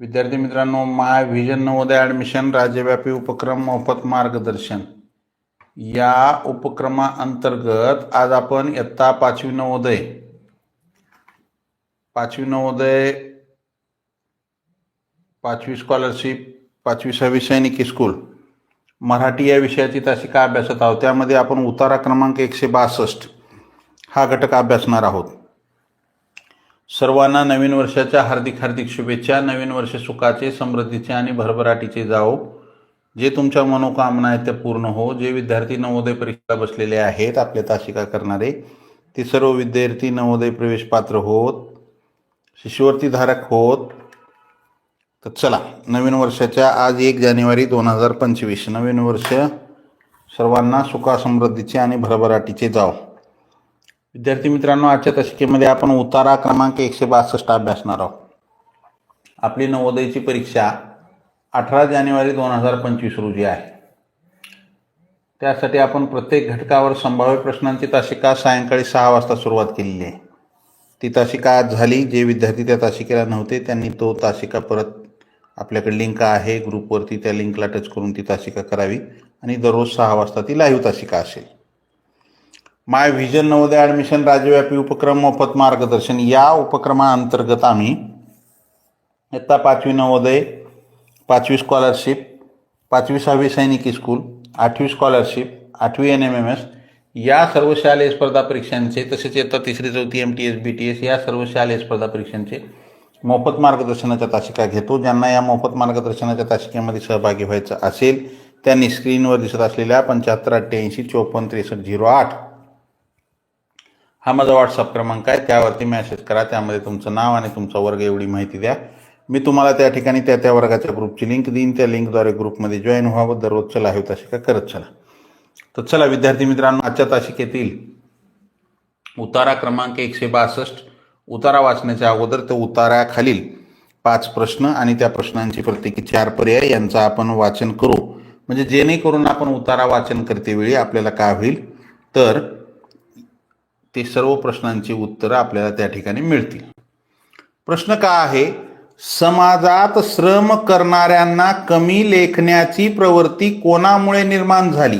विद्यार्थी मित्रांनो माय vision Navodaya admission राज्यव्यापी उपक्रम मोफत मार्गदर्शन. या उपक्रमाअंतर्गत आज आपण इयत्ता पाचवी नवोदय. पाचवी नवोदय पाचवी स्कॉलरशिप पाचवी सहावी सैनिकी स्कूल मराठी या विषयाची तासिका अभ्यासत आहोत? त्यामध्ये आपण उतारा क्रमांक एकशे बासष्ट हा घटक अभ्यासणार आहोत. सर्वांना नवीन वर्षाच्या हार्दिक हार्दिक शुभेच्छा नवीन वर्ष सुखाचे समृद्धीचे आणि भरभराटीचे जाओ जे तुमच्या मनोकामना आहेत त्या पूर्ण हो. जे विद्यार्थी नवोदय परीक्षा बसलेले आहेत आपल्या तासिका करणारे ते सर्व विद्यार्थी नवोदय प्रवेश पात्र होत शिष्यवृत्ती धारक होत. तर चला नवीन वर्षाच्या आज एक जानेवारी दोन हजार पंचवीस नवीन वर्ष सर्वांना सुखा समृद्धीचे आणि भरभराटीचे जाओ विद्यार्थी मित्रांनो आजच्या तासिकेमध्ये आपण उतारा क्रमांक एकशे बासष्ट अभ्यासणार आहोत. आपली नवोदयची परीक्षा अठरा जानेवारी दोन हजार पंचवीस रोजी आहे. त्यासाठी आपण प्रत्येक घटकावर संभाव्य प्रश्नांची तासिका सायंकाळी सहा वाजता सुरुवात केलेली आहे. ती तासिका आज झाली जे विद्यार्थी त्या तासिकेला नव्हते त्यांनी तो तासिका परत आपल्याकडे लिंक आहे ग्रुपवरती त्या लिंकला टच करून ती तासिका करावी. आणि दररोज सहा वाजता ती लाईव्ह तासिका असेल. माय व्हिजन नवोदय ॲडमिशन राज्यव्यापी उपक्रम मोफत मार्गदर्शन. या उपक्रमाअंतर्गत आम्ही इयत्ता पाचवी नवोदय पाचवी स्कॉलरशिप पाचवी सहावी सैनिकी स्कूल आठवी स्कॉलरशिप आठवी एन एम एम एस या सर्व शालेय स्पर्धा परीक्षांचे तसेच इयत्ता तिसरी चौथी M T S B T S या सर्व शालेय स्पर्धा परीक्षांचे मोफत मार्गदर्शनाच्या तासिका घेतो. ज्यांना या मोफत मार्गदर्शनाच्या तासिकेमध्ये सहभागी व्हायचं असेल त्यांनी स्क्रीनवर दिसत असलेल्या पंच्याहत्तर अठ्ठ्याऐंशी चोपन्न त्रेसष्ट झिरो आठ हा माझा व्हॉट्सअप क्रमांक आहे. त्यावरती मेसेज करा. त्यामध्ये तुमचं नाव आणि तुमचा वर्ग एवढी माहिती द्या. मी तुम्हाला त्या ठिकाणी त्या त्या वर्गाच्या ग्रुपची लिंक देईन. त्या लिंकद्वारे ग्रुपमध्ये जॉईन व्हावं. दररोजच्या तसे का? करत चला. तर चला विद्यार्थी मित्रांनो आजच्या तासिकेतील उतारा क्रमांक एकशे बासष्ट. उतारा वाचण्याच्या अगोदर त्या उताराखालील पाच प्रश्न आणि त्या प्रश्नांची प्रत्येकी चार पर्याय यांचा आपण वाचन करू. म्हणजे जेणेकरून आपण उतारा वाचन करतेवेळी आपल्याला काय होईल? तर ते सर्व प्रश्नांची उत्तरं आपल्याला त्या ठिकाणी मिळतील. प्रश्न का आहे? समाजात श्रम करणाऱ्यांना कमी लेखण्याची प्रवृत्ती कोणामुळे निर्माण झाली?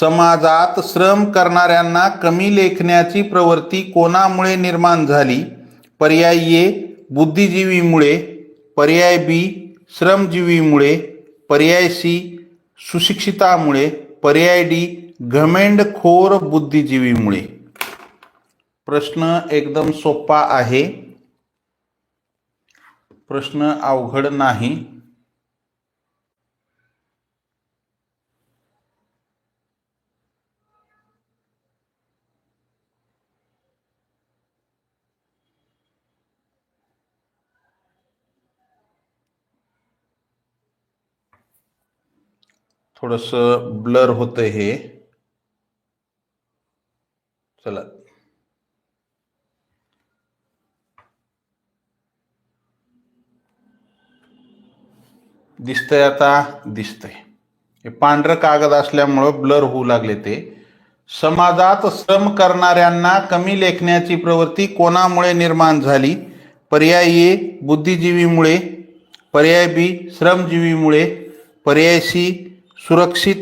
समाजात श्रम करणाऱ्यांना कमी लेखण्याची प्रवृत्ती कोणामुळे निर्माण झाली? पर्याय ए बुद्धिजीवीमुळे पर्याय बी श्रमजीवीमुळे पर्याय सी सुशिक्षितामुळे पर्याय डी घमेंडखोर बुद्धिजीवीमुळे. प्रश्न एकदम सोपा आहे. प्रश्न अवघड नाही. थोडस ब्लर होतं हे. चला. दिसतंय आता दिसतंय. हे पांढरं कागद असल्यामुळं ब्लर होऊ लागले ते. समाजात श्रम करणाऱ्यांना कमी लेखण्याची प्रवृत्ती कोणामुळे निर्माण झाली? पर्याय ए बुद्धिजीवीमुळे पर्याय बी श्रमजीवीमुळे पर्याय सी सुरक्षित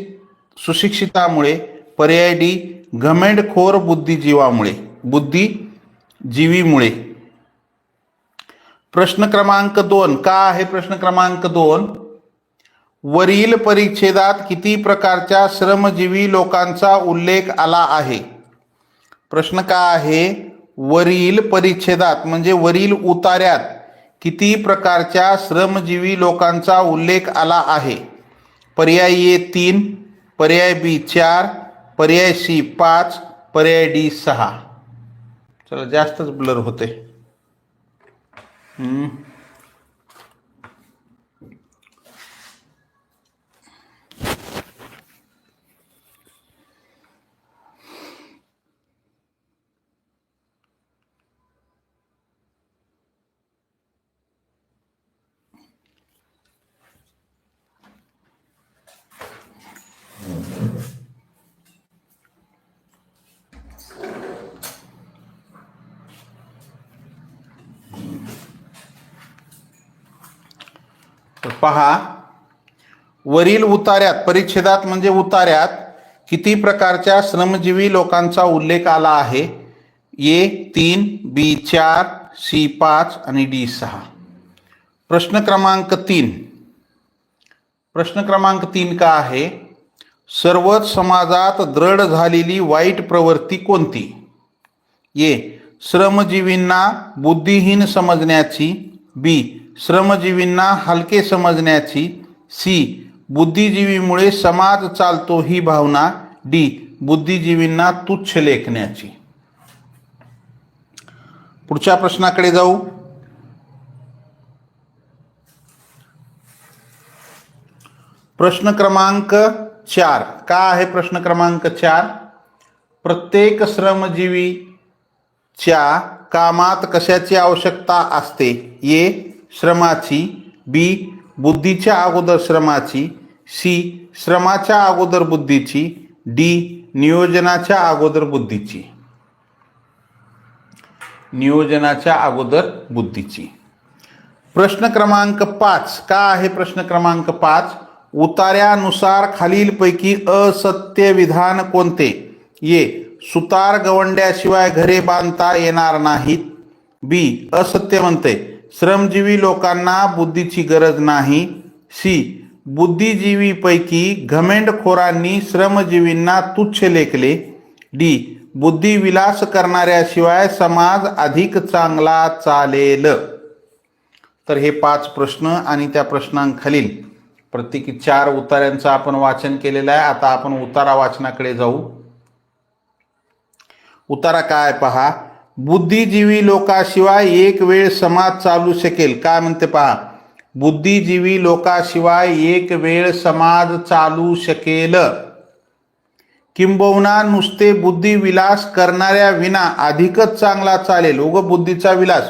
सुशिक्षितामुळे पर्याय डी घमेंडखोर बुद्धिजीवामुळे बुद्धिजीवीमुळे. प्रश्न क्रमांक दोन. का आहे प्रश्न क्रमांक दोन? वरील परिच्छेदात किती प्रकारच्या श्रमजीवी लोकांचा उल्लेख आला आहे? प्रश्न का आहे? वरील परिच्छेदात म्हणजे वरील उतार्यात किती प्रकारच्या श्रमजीवी लोकांचा उल्लेख आला आहे? पर्याय ए तीन पर्याय बी चार पर्याय सी पाच पर्याय डी सहा. चला जास्तच ब्लर होते पहा. वरील उतार्यात परिच्छेदात म्हणजे उतार्यात किती प्रकारच्या श्रमजीवी लोकांचा उल्लेख आला आहे? ए तीन बी चार सी पाच आणि डी सहा. प्रश्न क्रमांक तीन. प्रश्न क्रमांक तीन का आहे? सर्वच समाजात दृढ झालेली वाईट प्रवृत्ती कोणती? ए श्रमजीवींना बुद्धिहीन समजण्याची बी श्रमजीवींना हलके समजण्याची सी. बुद्धिजीवीमुळे समाज चालतो ही भावना. डी. बुद्धिजीवींना तुच्छ लेखण्याची. पुढच्या प्रश्नाकडे जाऊ. प्रश्न क्रमांक चार. का आहे प्रश्न क्रमांक चार? प्रत्येक श्रमजीवीच्या कामात कशाची आवश्यकता असते? ये श्रमाची बी बुद्धीच्या अगोदर श्रमाची सी श्रमाच्या अगोदर बुद्धीची डी नियोजनाच्या अगोदर बुद्धीची. नियोजनाच्या अगोदर बुद्धीची. प्रश्न क्रमांक पाच. का आहे प्रश्न क्रमांक पाच? उतार्यानुसार खालीलपैकी असत्य विधान कोणते? ये सुतार गवंड्याशिवाय घरे बांधता येणार नाहीत. बी. असत्य म्हणते. श्रमजीवी लोकांना बुद्धीची गरज नाही. सी. बुद्धिजीवीपैकी घमेंडखोरांनी श्रमजीवींना तुच्छ लेखले. डी. बुद्धिविलास करणाऱ्याशिवाय समाज अधिक चांगला चालेल. तर हे पाच प्रश्न आणि त्या प्रश्नांखालील प्रत्येकी चार उतार्यांचं आपण वाचन केलेलं आहे. आता आपण उतारा वाचनाकडे जाऊ. उतारा काय पहा. बुद्धिजीवी लोकाशिवाय एक वेळ समाज चालू शकेल. काय म्हणते पहा? बुद्धिजीवी लोकाशिवाय एक वेळ समाज चालू शकेल. किंबहुना नुसते बुद्धिविलास करणाऱ्या विना अधिकच चांगला चालेल. उग बुद्धीचा विलास.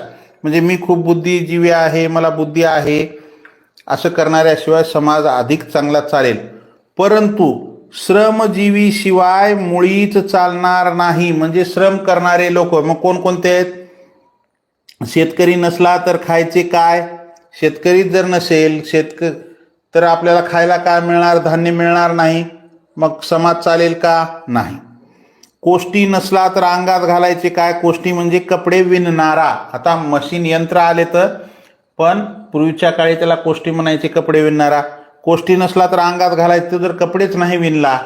म्हणजे मी खूप बुद्धिजीवी आहे मला बुद्धी आहे. असं करणाऱ्याशिवाय समाज अधिक चांगला चालेल. परंतु श्रमजीवी शिवाय मुळीच चालणार नाही. म्हणजे श्रम करणारे लोक. मग कोणकोणते आहेत? शेतकरी नसला तर खायचे काय? शेतकरी जर नसेल शेतक तर आपल्याला खायला काय मिळणार? धान्य मिळणार नाही. मग समाज चालेल का? नाही. कोष्टी नसला तर अंगात घालायचे काय? कोष्टी म्हणजे कपडे विणणारा. आता मशीन यंत्र आले तर पण पूर्वीच्या काळी त्याला कोष्टी म्हणायचे कपडे विणणारा. कोष्टी नसला तर अंगात घालायचं. जर कपडेच नाही विणला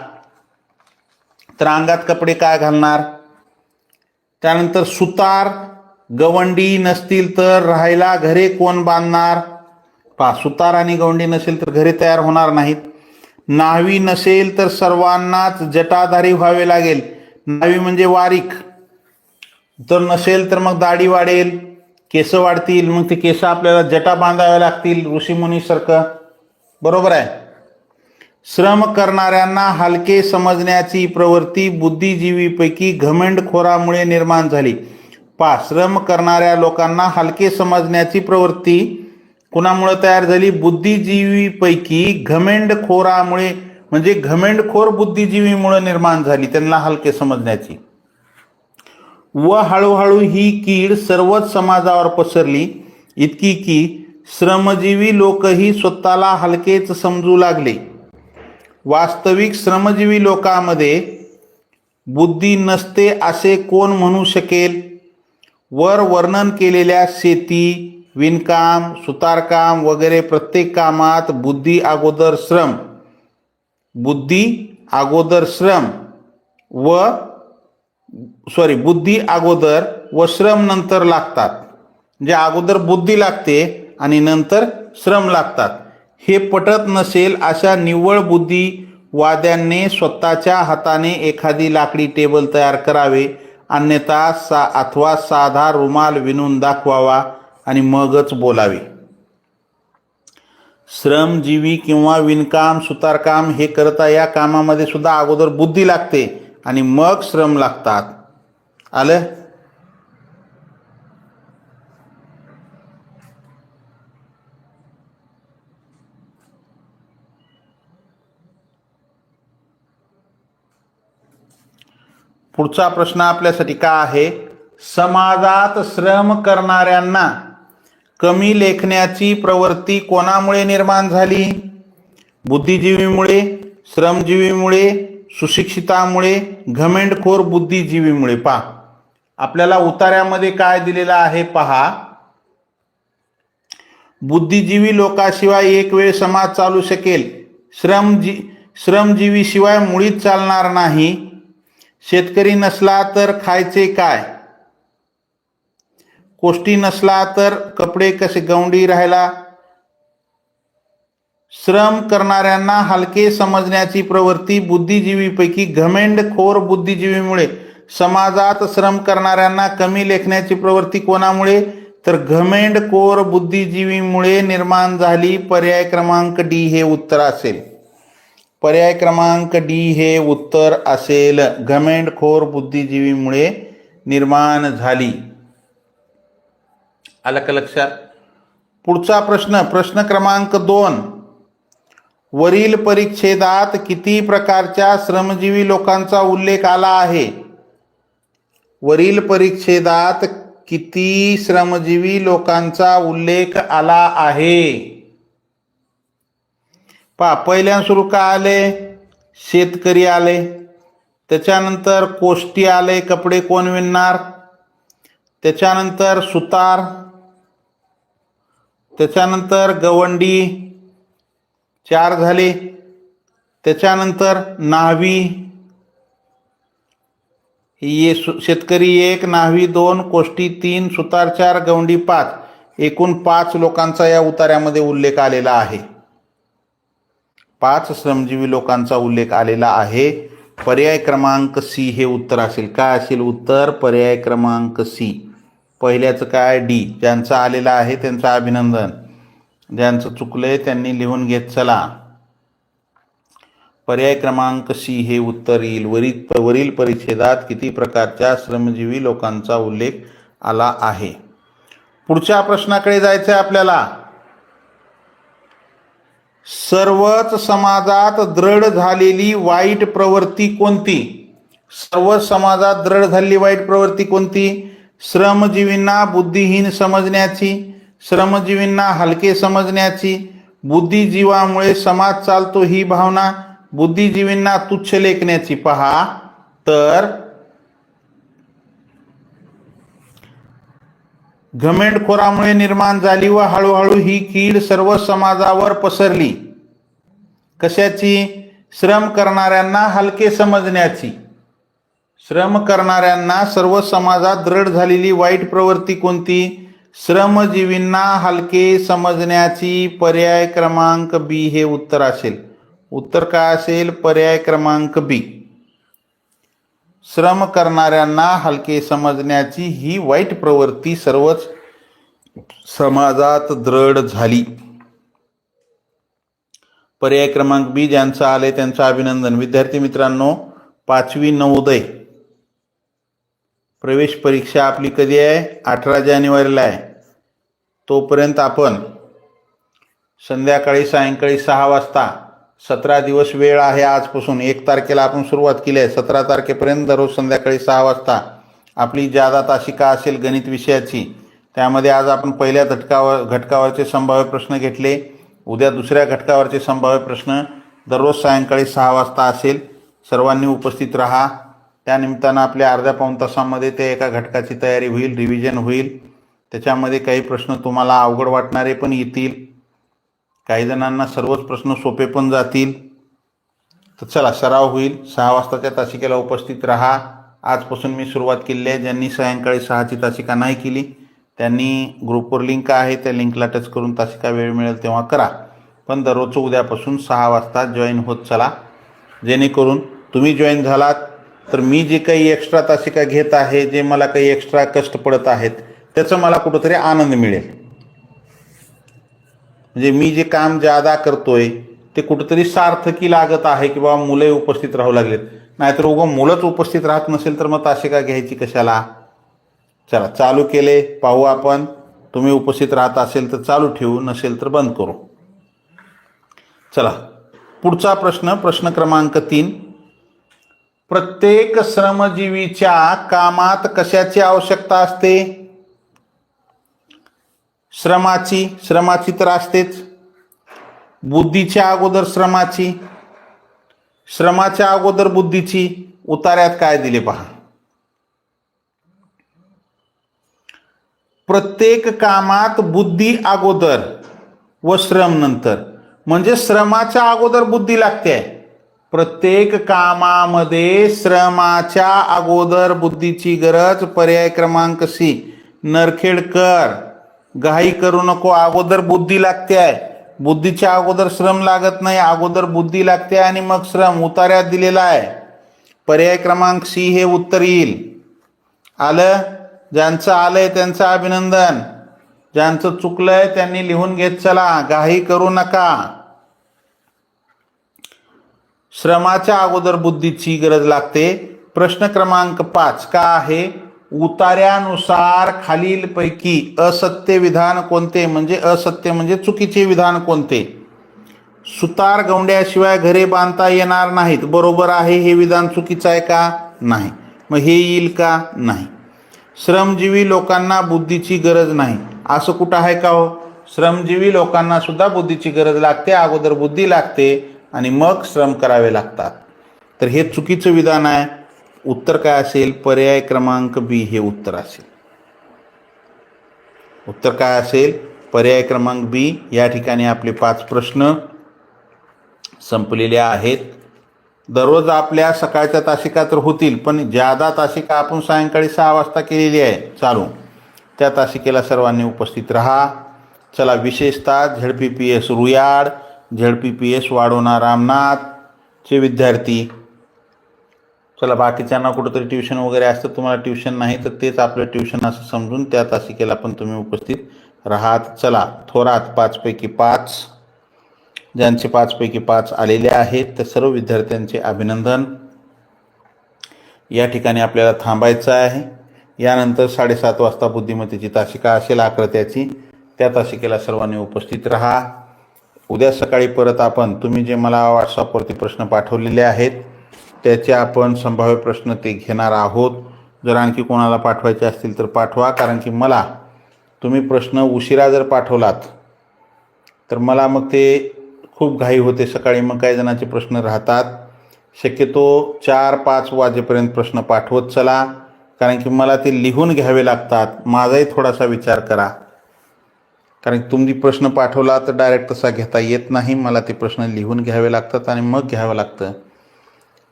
तर अंगात कपडे काय घालणार? त्यानंतर सुतार गवंडी नसतील तर राहायला घरे कोण बांधणार? पा सुतार आणि गवंडी नसेल तर घरे तयार होणार नाहीत. न्हावी नसेल तर सर्वांनाच जटाधारी व्हावे लागेल. न्हावी म्हणजे वारीक. जर नसेल तर मग दाढी वाढेल केस वाढतील मग ते केस आपल्याला जटा बांधाव्या लागतील ऋषीमुनीसारखं. बरोबर आहे. श्रम करणाऱ्यांना हलके समजण्याची प्रवृत्ती बुद्धिजीवीपैकी घमेंडखोरामुळे निर्माण झाली. पा श्रम करणाऱ्या लोकांना हलके समजण्याची प्रवृत्ती कुणामुळे तयार झाली? बुद्धिजीवीपैकी घमेंडखोरामुळे म्हणजे घमेंडखोर बुद्धिजीवीमुळे निर्माण झाली त्यांना हलके समजण्याची. व हळूहळू ही कीड सर्वच समाजावर पसरली. इतकी की श्रमजीवी लोकही स्वतःला हलकेच समजू लागले. वास्तविक श्रमजीवी लोकांमध्ये बुद्धी नसते असे कोण म्हणू शकेल? वर वर्णन केलेल्या शेती विणकाम सुतारकाम वगैरे प्रत्येक कामात बुद्धी अगोदर श्रम बुद्धी अगोदर श्रम व सॉरी बुद्धी अगोदर व श्रम नंतर लागतात. म्हणजे अगोदर बुद्धी लागते आणि नंतर श्रम लागतात. हे पटत नसेल अशा निव्वळ बुद्धिवाद्यांनी स्वतःच्या हाताने एखादी लाकडी टेबल तयार करावे अन्यथा सा अथवा साधा रुमाल विणून दाखवावा आणि मगच बोलावे. श्रमजीवी किंवा विणकाम सुतारकाम हे करता या कामामध्ये सुद्धा अगोदर बुद्धी लागते आणि मग श्रम लागतात. आलं? पुढचा प्रश्न आपल्यासाठी का आहे? समाजात श्रम करणाऱ्यांना कमी लेखण्याची प्रवृत्ती कोणामुळे निर्माण झाली? बुद्धिजीवीमुळे श्रमजीवीमुळे सुशिक्षितामुळे घमेंडखोर बुद्धिजीवीमुळे? पहा. आपल्याला उतार्यामध्ये काय दिलेलं आहे पहा. बुद्धिजीवी लोकाशिवाय एक वेळ समाज चालू शकेल. श्रमजी श्रमजीवी शिवाय मुळीच चालणार नाही. शेतकरी नसला तर खायचे काय? कोष्टी नसला तर कपडे कसे गवंडी राहायला? श्रम करणाऱ्यांना हलके समजण्याची प्रवृत्ती बुद्धिजीवीपैकी घमेंडखोर बुद्धिजीवीमुळे. समाजात श्रम करणाऱ्यांना कमी लेखण्याची प्रवृत्ती कोणामुळे? तर घमेंडखोर बुद्धिजीवीमुळे निर्माण झाली पर्याय क्रमांक डी हे उत्तर असेल. पर्याय क्रमांक डी हे उत्तर असेल. घमेंडखोर बुद्धिजीवीमुळे निर्माण झाली. आलं का लक्षात? पुढचा प्रश्न प्रश्न क्रमांक दोन. वरील परिच्छेदात किती प्रकारच्या श्रमजीवी लोकांचा उल्लेख आला आहे? वरील परिच्छेदात किती श्रमजीवी लोकांचा उल्लेख आला आहे? पा पहिल्या सुरू का आले? शेतकरी आले. त्याच्यानंतर कोष्टी आले कपडे कोण विणणार? त्याच्यानंतर सुतार. त्याच्यानंतर गवंडी. चार झाले. त्याच्यानंतर न्हावी. ये सु- शेतकरी एक न्हावी दोन कोष्टी तीन सुतार चार गवंडी पाच. एकूण पाच लोकांचा या उतार्यामध्ये उल्लेख आलेला आहे. पाच श्रमजीवी लोकांचा उल्लेख आलेला आहे. पर्याय क्रमांक सी हे उत्तर असेल. काय असेल उत्तर? पर्याय क्रमांक सी पहिल्याचं काय? डी ज्यांचं आलेलं आहे त्यांचं अभिनंदन. ज्यांचं चुकलंय त्यांनी लिहून घेत चला. पर्याय क्रमांक सी हे उत्तर येईल. वरील वरील परिच्छेदात किती प्रकारच्या श्रमजीवी लोकांचा उल्लेख आला आहे? पुढच्या प्रश्नाकडे जायचं आहे आपल्याला. सर्वच समाजात दृढ झालेली वाईट प्रवृत्ती कोणती? सर्व समाजात दृढ झालेली वाईट प्रवृत्ती कोणती? श्रमजीवींना बुद्धिहीन समजण्याची श्रमजीवींना हलके समजण्याची बुद्धिजीवामुळे समाज चालतो ही भावना बुद्धिजीवींना तुच्छ लेखण्याची पहा. तर घमेंडखोरामुळे निर्माण झाली व हळूहळू ही कीड सर्व समाजावर पसरली. कशाची? श्रम करणाऱ्यांना हलके समजण्याची. श्रम करणाऱ्यांना सर्व समाजात दृढ झालेली वाईट प्रवृत्ती कोणती? श्रमजीवींना हलके समजण्याची पर्याय क्रमांक बी हे उत्तर असेल. उत्तर काय असेल? पर्याय क्रमांक बी. श्रम करणाऱ्यांना हलके समजण्याची ही वाईट प्रवृत्ती सर्वच समाजात दृढ झाली. पर्याय क्रमांक बी ज्यांचं आले त्यांचं अभिनंदन. विद्यार्थी मित्रांनो पाचवी नवोदय. प्रवेश परीक्षा आपली कधी आहे? अठरा जानेवारीला आहे. तोपर्यंत आपण संध्याकाळी सायंकाळी सहा वाजता सतरा दिवस वेळ आहे आजपासून. एक तारखेला आपण सुरुवात केली आहे. सतरा तारखेपर्यंत दररोज संध्याकाळी सहा वाजता आपली जादा तासिका असेल गणित विषयाची त्यामध्ये आज आपण पहिल्या घटकावर घटकावरचे संभाव्य प्रश्न घेतले. उद्या दुसऱ्या घटकावरचे संभाव्य प्रश्न दररोज सायंकाळी सहा वाजता असेल. सर्वांनी उपस्थित राहा. त्यानिमित्तानं आपल्या अर्ध्या पाऊण तासामध्ये ते एका घटकाची तयारी होईल रिव्हिजन होईल. त्याच्यामध्ये काही प्रश्न तुम्हाला अवघड वाटणारे पण येतील. काही जणांना सर्वच प्रश्न सोपे पण जातील. तर चला सराव होईल. सहा वाजताच्या तासिकेला उपस्थित राहा. आजपासून मी सुरुवात केली आहे. ज्यांनी सायंकाळी सहाची तासिका नाही केली त्यांनी ग्रुपवर लिंक आहे. त्या लिंकला टच करून तासिका वेळ मिळेल तेव्हा करा. पण दररोजचं उद्यापासून सहा वाजता जॉईन होत चला. जेणेकरून तुम्ही जॉईन झालात तर मी जे काही एक्स्ट्रा तासिका घेत आहे जे मला काही एक्स्ट्रा कष्ट पडत आहेत त्याचं मला कुठंतरी आनंद मिळेल. म्हणजे मी जे काम ज्यादा करतोय ते कुठंतरी सार्थकी लागत आहे की बाबा मुले उपस्थित राहू लागलेत. नाहीतर उगं मुलंच उपस्थित राहत नसेल तर मग तासिका घ्यायची कशाला? चला चालू केले पाहू आपण. तुम्ही उपस्थित राहत असेल तर चालू ठेवू नसेल तर बंद करू. चला पुढचा प्रश्न प्रश्न क्रमांक तीन. प्रत्येक श्रमजीवीच्या कामात कशाची आवश्यकता असते? श्रमाची श्रमाची तर असतेच. बुद्धीच्या अगोदर श्रमाची. श्रमाच्या अगोदर बुद्धीची उतार्यात काय दिले पहा. प्रत्येक कामात बुद्धी अगोदर व श्रम नंतर. म्हणजे श्रमाच्या अगोदर बुद्धी लागते. प्रत्येक कामामध्ये श्रमाच्या अगोदर बुद्धीची गरज पर्याय क्रमांक सी. नरखेडकर. घाई करू नको अगोदर बुद्धी लागते आहे. बुद्धीच्या अगोदर श्रम लागत नाही अगोदर बुद्धी लागते आणि मग श्रम उतार्यात दिलेला आहे. पर्याय क्रमांक सी हे उत्तर येईल. आलं? ज्यांचं आलंय त्यांचं अभिनंदन. ज्यांचं चुकलंय त्यांनी लिहून घेत चला घाई करू नका. श्रमाच्या अगोदर बुद्धीची गरज लागते. प्रश्न क्रमांक पाच का आहे? उतार्यानुसार खालीलपैकी असत्य विधान कोणते? म्हणजे असत्य म्हणजे चुकीचे विधान कोणते? सुतार गवंड्याशिवाय घरे बांधता येणार नाहीत. बरोबर आहे हे विधान चुकीचं आहे का? नाही. मग हे येईल का? नाही. श्रमजीवी लोकांना बुद्धीची गरज नाही. असं कुठं आहे का हो? श्रमजीवी लोकांना सुद्धा बुद्धीची गरज लागते. अगोदर बुद्धी लागते आणि मग श्रम करावे लागतात. तर हे चुकीचं विधान आहे. उत्तर काय असेल? पर्याय क्रमांक बी हे उत्तर असेल. उत्तर काय असेल? पर्याय क्रमांक बी या ठिकाणी आपले पाच प्रश्न संपलेले आहेत. दररोज आपल्या सकाळच्या तासिका तर होतील पण ज्यादा तासिका आपण सायंकाळी सहा वाजता केलेली आहे चालू. त्या तासिकेला सर्वांनी उपस्थित राहा. चला विशेषतः Z P P S Ruyad Z P P S Vadhona रामनाथचे विद्यार्थी चला बाकीच्यांना कुठंतरी ट्युशन वगैरे असतं तुम्हाला ट्युशन नाही तर तेच आपलं ट्युशन असं समजून त्या तासिकेला पण तुम्ही उपस्थित राहात चला. थोरात पाचपैकी पाच ज्यांचे पाचपैकी पाच आलेले आहेत त्या सर्व विद्यार्थ्यांचे अभिनंदन. या ठिकाणी आपल्याला थांबायचं आहे. यानंतर साडेसात वाजता बुद्धिमत्तेची तासिका असेल आकृत्याची. त्या तासिकेला सर्वांनी उपस्थित राहा. उद्या सकाळी परत आपण तुम्ही जे मला व्हॉट्सअपवरती प्रश्न पाठवलेले आहेत त्याचे आपण संभाव्य प्रश्न ते घेणार आहोत. जर आणखी कोणाला पाठवायचे असतील तर पाठवा कारण की मला तुम्ही प्रश्न उशिरा जर पाठवलात तर मला मग ते खूप घाई होते. सकाळी मग काही जणांचे प्रश्न राहतात. शक्यतो चार पाच वाजेपर्यंत प्रश्न पाठवत चला कारण की मला ते लिहून घ्यावे लागतात. माझाही थोडासा विचार करा. कारण की तुम्ही प्रश्न पाठवला तर डायरेक्ट तसा घेता येत नाही. मला ते प्रश्न लिहून घ्यावे लागतात आणि मग घ्यावं लागतं.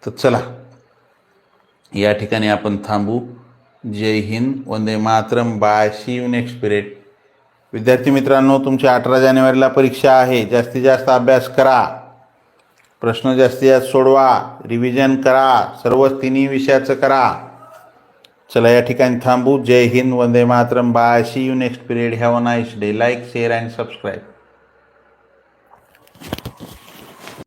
तर चला. या ठिकाणी आपण थांबू. जय हिंद. वंदे Mataram. Bye. See you next period. विद्यार्थी मित्रांनो तुमची अठरा जानेवारीला परीक्षा आहे. जास्तीत जास्त अभ्यास करा. प्रश्न जास्तीत जास्त सोडवा. रिव्हिजन करा. सर्व तिन्ही विषयाचं करा. चला या ठिकाणी थांबू. जय हिंद. वंदे Mataram. Bye. See you next period. Have a nice day. Like share and subscribe.